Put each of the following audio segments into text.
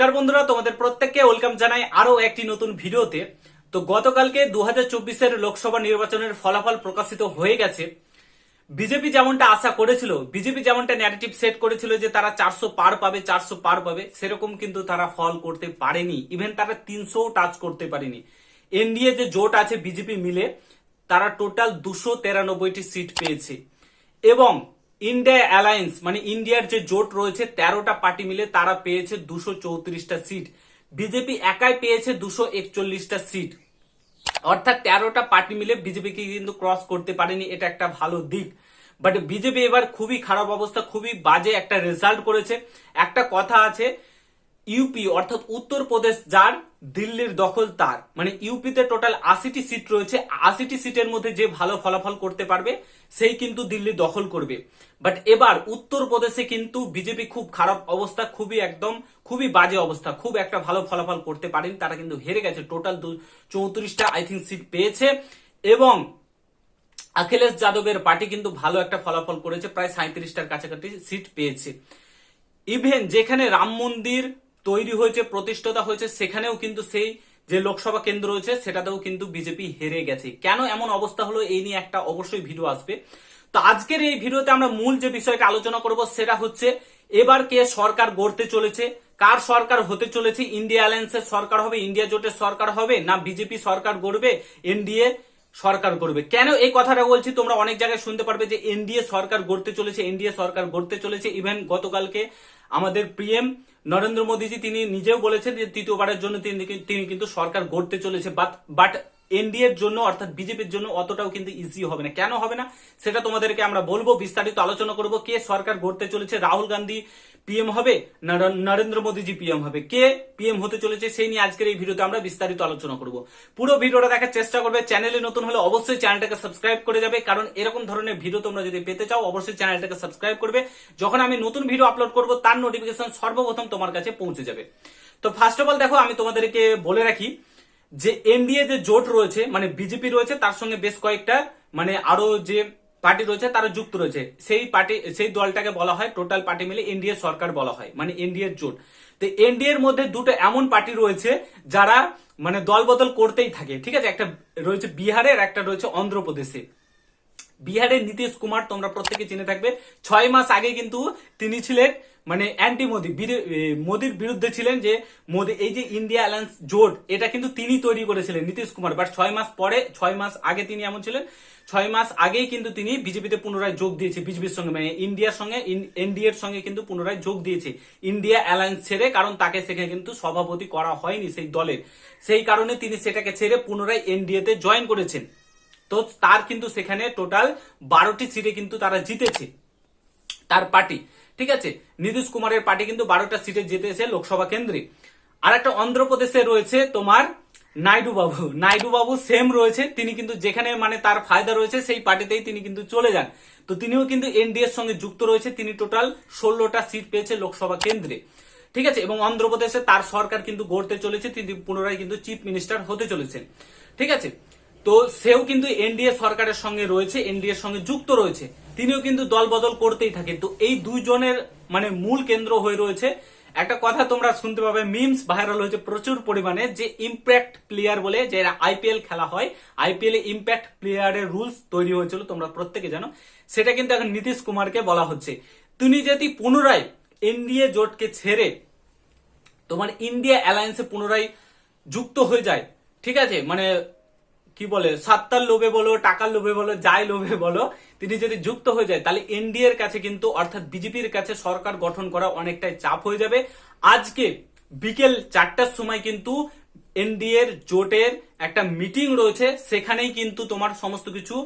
নমস্কার বন্ধুরা, তোমাদের প্রত্যেককে ওয়েলকাম জানাই আরও একটি নতুন ভিডিওতে। তো গতকালকে দু হাজার লোকসভা নির্বাচনের ফলাফল প্রকাশিত হয়ে গেছে। বিজেপি যেমনটা আশা করেছিল, বিজেপি যেমনটা ন্যারেটিভ সেট করেছিল যে তারা চারশো পার পাবে, চারশো পার পাবে, সেরকম কিন্তু তারা ফল করতে পারেনি। ইভেন তারা তিনশো টাচ করতে পারেনি। এনডিএ যে জোট আছে বিজেপি মিলে, তারা টোটাল দুশো তেরানব্বইটি সিট পেয়েছে। এবং ইন্ডিয়া অ্যালায়েন্স মানে ইন্ডিয়ার যে জোট রয়েছে, তেরোটা পার্টি মিলে তারা পেয়েছে দুশো চৌত্রিশটা সিট বিজেপি একাই পেয়েছে দুশো একচল্লিশটা সিট অর্থাৎ তেরোটা পার্টি মিলে বিজেপিকে কিন্তু ক্রস করতে পারেনি, এটা একটা ভালো দিক। বাট বিজেপি এবার খুবই খারাপ অবস্থা, খুবই বাজে একটা রেজাল্ট করেছে। একটা কথা আছে ইউপি অর্থাৎ উত্তরপ্রদেশ যার, দিল্লির দখল তার। মানে ইউপিতে টোটাল আশিটি সিট রয়েছে, আশিটি সিটের মধ্যে যে ভালো ফলাফল করতে পারবে, সেই কিন্তু দিল্লি দখল করবে। বাট এবার উত্তরপ্রদেশে কিন্তু বিজেপি খুব খারাপ অবস্থা, খুবই একদম, খুবই বাজে অবস্থা। খুব একটা ভালো ফলাফল করতে পারেনি। তারা কিন্তু হেরে গেছে। টোটাল চৌত্রিশটা আই থিঙ্ক সিট পেয়েছে। এবং অখিলেশ যাদবের পার্টি কিন্তু ভালো একটা ফলাফল করেছে। প্রায় সাঁত্রিশটার কাছাকাছি সিট পেয়েছে। ইভেন যেখানে রাম মন্দির তৈরি হয়েছে, প্রতিষ্ঠাতা হয়েছে, সেখানেও কিন্তু সেই যে লোকসভা কেন্দ্র রয়েছে, সেটাতেও কিন্তু বিজেপি হেরে গেছে। কেন এমন অবস্থা হলো, এই নিয়ে একটা অবশ্যই ভিডিও আসবে। তো আজকের এই ভিডিওতে আমরা মূল যে বিষয়টা আলোচনা করব সেটা হচ্ছে, এবার কে সরকার গড়তে চলেছে, কার সরকার হতে চলেছে, ইন্ডিয়া অ্যালায়েন্সের সরকার হবে, ইন্ডিয়া জোটের সরকার হবে, না বিজেপি সরকার গড়বে, এনডিএ সরকার করবে কেন এই কথাটা বলছি? তোমরা অনেক জায়গায় শুনতে পারবে যে এনডিএ সরকার গড়তে চলেছে, এনডিএ সরকার গড়তে চলেছে। ইভেন গতকালকে আমাদের পিএম নরেন্দ্র মোদীজি, তিনি নিজেও বলেছেন যে তৃতীয়বারের জন্য তিনি তিনি কিন্তু সরকার গড়তে চলেছে। বাট বাট এনডিএ এর জন্য, অর্থাৎ বিজেপির জন্য অতটাও কিন্তু ইজি হবে না। কেন হবে না? সেটা তোমাদেরকে আমরা বলব, বিস্তারিত আলোচনা করব, কে সরকার গড়তে চলেছে, রাহুল গান্ধী পিএম হবে নরেন্দ্র মোদীজি পিএম হবে। কে পিএম হতে চলেছে, সেই নিয়ে আজকের এই ভিডিওতে আমরা বিস্তারিত আলোচনা করব। পুরো ভিডিওটা দেখার চেষ্টা করবে, চ্যানেলে নতুন হলে অবশ্যই চ্যানেলটাকে সাবস্ক্রাইব করে যাবে, কারণ এরকম ধরনের ভিডিও তোমরা যদি পেতে চাও, অবশ্যই চ্যানেলটাকে সাবস্ক্রাইব করবে। যখন আমি নতুন ভিডিও আপলোড করব, তার নোটিফিকেশন সর্বপ্রথম তোমার কাছে পৌঁছে যাবে। তো ফার্স্ট অফ অল দেখো, আমি তোমাদেরকে বলে রাখি যে এনডিএ যে জোট রয়েছে মানে বিজেপি রয়েছে, তার সঙ্গে বেশ কয়েকটা মানে আরও যে পার্টি রয়েছে, তারা যুক্ত রয়েছে। সেই পার্টি, সেই দলটাকে বলা হয় টোটাল পার্টি মিলে এনডিএ সরকার বলা হয় মানে এনডিএ জোট। তো এনডিএ এর মধ্যে দুটো এমন পার্টি রয়েছে, যারা মানে দল বদল করতেই থাকে। ঠিক আছে, একটা রয়েছে বিহারের একটা রয়েছে অন্ধ্রপ্রদেশে বিহারের নীতিশ কুমার তোমরা প্রত্যেকে চিনে থাকবে, ছয় মাস আগে কিন্তু তিনি ছিলেন মানে অ্যান্টি মোদি মোদির বিরুদ্ধে ছিলেন যে মোদি এই যে ইন্ডিয়া অ্যালায়েন্স জোট, এটা কিন্তু তিনি তৈরি করেছিলেন নীতিশ কুমার। বাট ছয় মাস পরে, ছয় মাস আগে তিনি এমন ছিলেন, ছয় মাস আগেই কিন্তু তিনি বিজেপিতে পুনরায় যোগ দিয়েছে বিজেপির সঙ্গে মানে ইন্ডিয়ার সঙ্গে এনডিএর সঙ্গে কিন্তু পুনরায় যোগ দিয়েছে ইন্ডিয়া অ্যালায়েন্স ছেড়ে, কারণ তাকে সেখানে কিন্তু সভাপতি করা হয়নি সেই দলের সেই কারণে তিনি সেটাকে ছেড়ে পুনরায় এনডিএতে জয়েন করেছেন। তো তার কিন্তু সেখানে টোটাল বারোটি সিটে কিন্তু তারা জিতেছে। তার পার্টি। ঠিক আছে? নীতিশ কুমারের পার্টি কিন্তু বারোটা সিটে জিতেছে লোকসভা কেন্দ্রে। আর একটা অন্ধ্রপ্রদেশে রয়েছে তোমার নাইডু বাবু। নাইডু বাবু সেম রয়েছে, তিনি কিন্তু যেখানে মানে তার ফায়দা রয়েছে, সেই পার্টিতেই তিনি কিন্তু চলে যান। তো তিনিও কিন্তু এনডিএ এর সঙ্গে যুক্ত রয়েছে, তিনি টোটাল ষোলোটা সিট পেয়েছে লোকসভা কেন্দ্রে। ঠিক আছে? এবং অন্ধ্রপ্রদেশে তার সরকার কিন্তু গড়তে চলেছে, তিনি পুনরায় কিন্তু চিফ মিনিস্টার হতে চলেছেন। ঠিক আছে? তো সেও কিন্তু এনডিএ সরকারের সঙ্গে রয়েছে, এনডিএ এর সঙ্গে যুক্ত রয়েছে। তিনিও কিন্তু দল বদল করতেই থাকেন। তো এই দুইজনের মানে মূল কেন্দ্র হয়ে রয়েছে। একটা কথা তোমরা শুনতে পাবে মিমস ভাইরাল হয়েছে প্রচুর পরিমাণে, যে ইম্প্যাক্ট প্লেয়ার বলে, যে আইপিএল খেলা হয় আইপিএল এ ইম্প্যাক্ট প্লেয়ারের রুলস তৈরি হয়েছিল, তোমরা প্রত্যেকে জানো। সেটা কিন্তু এখন নীতিশ কুমারকে বলা হচ্ছে। তিনি যদি পুনরায় এনডিএ জোটকে ছেড়ে তোমার ইন্ডিয়া অ্যালায়েন্সে পুনরায় যুক্ত হয়ে যায়, ঠিক আছে? মানে কি বলে, সাত্তার লোভে বলো, টাকার লোভে বলো, যাই লোভে বলো, তিনি যদি যুক্ত হয়ে যায়, তাহলে এনডিএ এর কাছে কিন্তু, অর্থাৎ বিজেপির কাছে সরকার গঠন করা অনেকটাই চাপ হয়ে যাবে। আজকে বিকেল চারটার সময় কিন্তু এনডিএ এর জোটের একটা মিটিং রয়েছে, সেখানেই কিন্তু তোমার সমস্ত কিছু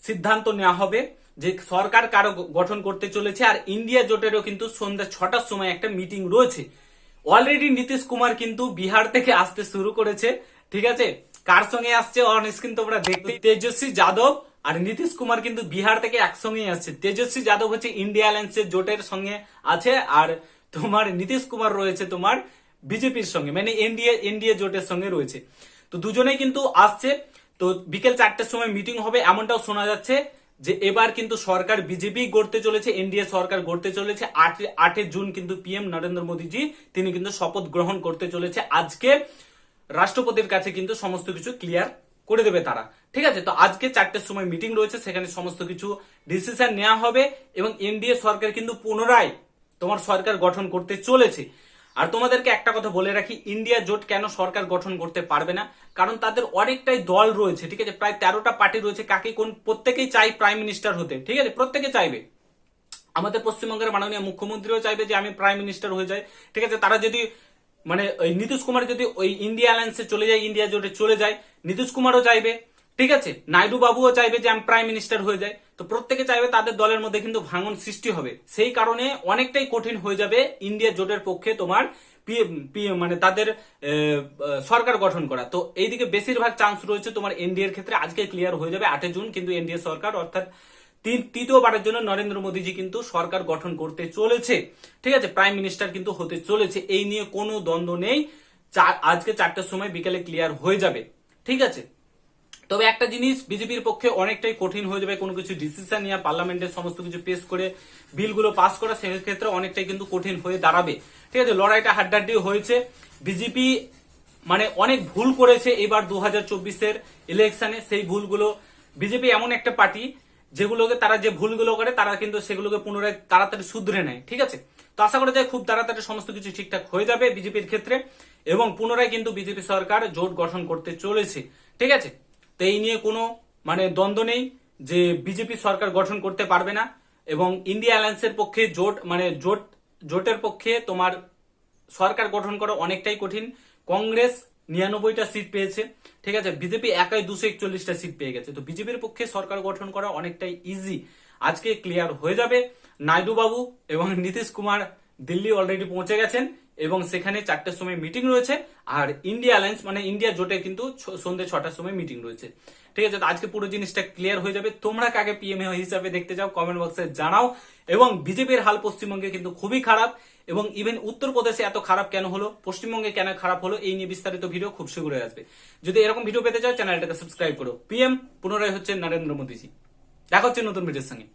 সিদ্ধান্ত নেওয়া হবে, যে সরকার কারও গঠন করতে চলেছে, আর ইন্ডিয়া জোটেরও কিন্তু সন্ধ্যা ছটার সময় একটা মিটিং রয়েছে। অলরেডি নীতিশ কুমার কিন্তু বিহার থেকে আসতে শুরু করেছে, ঠিক আছে? কার সঙ্গে আসছে অন স্ক্রিন তোমরা দেখতে তেজস্বী যাদব আর নীতিশ কুমার কিন্তু বিহার থেকে একসঙ্গেই আসছে। তেজস্বী যাদব হচ্ছে ইন্ডিয়া অ্যালায়েন্সের জোটের সঙ্গে আছে আর তোমার নীতিশ কুমার রয়েছে তোমার বিজেপির সঙ্গে মানে এনডিএ এনডিএ জোটের সঙ্গে রয়েছে। তো দুজনেই কিন্তু আসছে। তো বিকেল চারটের সময় মিটিং হবে, এমনটাও শোনা যাচ্ছে যে এবার কিন্তু সরকার বিজেপি গড়তে চলেছে, এনডিএ সরকার গড়তে চলেছে। আট, আটে জুন কিন্তু পিএম নরেন্দ্র মোদীজি, তিনি কিন্তু শপথ গ্রহণ করতে চলেছে আজকে। রাষ্ট্রপতির কাছে কিন্তু সমস্ত কিছু ক্লিয়ার করে দেবে তারা। ঠিক আছে? তো আজকে চারটের সময় মিটিং রয়েছে, সেখানে সমস্ত কিছু ডিসিশন নেওয়া হবে এবং এনডিএ সরকার কিন্তু পুনরায় তোমার সরকার গঠন করতে চলেছে। আর তোমাদেরকে একটা কথা বলে রাখি, ইন্ডিয়া জোট কেন সরকার গঠন করতে পারবে না? কারণ তাদের অনেকটাই দল রয়েছে, ঠিক আছে? প্রায় তেরোটা পার্টি রয়েছে, কাকে কোন প্রত্যেকেই চাই প্রাইম মিনিস্টার হতে, ঠিক আছে? প্রত্যেকে চাইবে। আমাদের পশ্চিমবঙ্গের মাননীয় মুখ্যমন্ত্রীও চাইবে যে আমি প্রাইম মিনিস্টার হয়ে যাই, ঠিক আছে? তারা যদি মানে ওই নীতিশ কুমার যদি ওই ইন্ডিয়া অ্যালায়েন্সে চলে যায় ইন্ডিয়া জোটে চলে যায়, নীতিশ কুমারও চাইবে, ঠিক আছে? নাইডু বাবুও চাইবে যে আমি প্রাইম মিনিস্টার হয়ে যায়। তো প্রত্যেকে চাইবে তাদের দলের মধ্যে কিন্তু ভাঙন সৃষ্টি হবে। সেই কারণে অনেকটাই কঠিন হয়ে যাবে ইন্ডিয়া জোটের পক্ষে তোমার মানে তাদের সরকার গঠন করা। তো এইদিকে বেশিরভাগ চান্স রয়েছে তোমার এনডিএর ক্ষেত্রে। আজকে ক্লিয়ার হয়ে যাবে আটে জুন, কিন্তু এনডিএ সরকার অর্থাৎ তৃতীয়বারের জন্য নরেন্দ্র মোদীজি কিন্তু সরকার গঠন করতে চলেছে। ঠিক আছে প্রাইম মিনিস্টার কিন্তু হতে চলেছে। এই নিয়ে কোনো দ্বন্দ্ব নেই। আজকে চারটার সময় বিকেলে ক্লিয়ার হয়ে যাবে। ঠিক আছে? তবে একটা জিনিস, বিজেপির পক্ষে অনেকটাই কঠিন হয়ে যাবে কোনো কিছু ডিসিশন নিয়ে পার্লামেন্টের সমস্ত কিছু পেশ করে বিলগুলো পাস করা, সেক্ষেত্রে অনেকটাই কিন্তু কঠিন হয়ে দাঁড়াবে। ঠিক আছে, লড়াইটা হাড্ডাড্ডি হয়েছে। বিজেপি মানে অনেক ভুল করেছে এবার দু হাজার চব্বিশের ইলেকশনে সেই ভুলগুলো, বিজেপি এমন একটা পার্টি যেগুলোকে তারা যে ভুলগুলো করে, তারা কিন্তু সেগুলোকে পুনরায় তাড়াতাড়ি শুধরে নেয়, ঠিক আছে? তো আশা করা যায় খুব তাড়াতাড়ি সমস্ত কিছু ঠিকঠাক হয়ে যাবে বিজেপির ক্ষেত্রে এবং পুনরায় কিন্তু বিজেপি সরকার জোট গঠন করতে চলেছে, ঠিক আছে? তো এই নিয়ে কোনো মানে দ্বন্দ্ব নেই যে বিজেপি সরকার গঠন করতে পারবে না এবং ইন্ডিয়া অ্যালায়েন্সের পক্ষে জোট মানে জোট, জোটের পক্ষে তোমার সরকার গঠন করা অনেকটাই কঠিন। কংগ্রেস নিরানব্বইটা সিট পেয়েছে। ঠিক আছে, বিজেপি একাই দুশো একচল্লিশটা সিট পেয়ে গেছে। তো বিজেপির পক্ষে সরকার গঠন করা অনেকটাই ইজি আজকে ক্লিয়ার হয়ে যাবে। নাইডু বাবু এবং নীতিশ কুমার দিল্লি অলরেডি পৌঁছে গেছেন এবং সেখানে চারটের সময় মিটিং রয়েছে। আর ইন্ডিয়া অ্যালায়েন্স মানে ইন্ডিয়া জোটে কিন্তু সন্ধ্যে ছটার সময় মিটিং রয়েছে। ঠিক আছে আজকে পুরো জিনিসটা ক্লিয়ার হয়ে যাবে। তোমরা কাকে পিএম হিসাবে দেখতে চাও কমেন্ট বক্সে জানাও। এবং বিজেপির হাল পশ্চিমবঙ্গে কিন্তু খুবই খারাপ। এবং ইভেন উত্তরপ্রদেশে এত খারাপ কেন হলো? পশ্চিমবঙ্গে কেন খারাপ হলো? এই নিয়ে বিস্তারিত ভিডিও খুব শীঘ্রই আসবে। যদি এরকম ভিডিও পেতে চাও চ্যানেলটাকে সাবস্ক্রাইব করো। পিএম পুনরায় হচ্ছে নরেন্দ্র মোদীজি। দেখা হচ্ছে নতুন ভিডিওর সঙ্গে।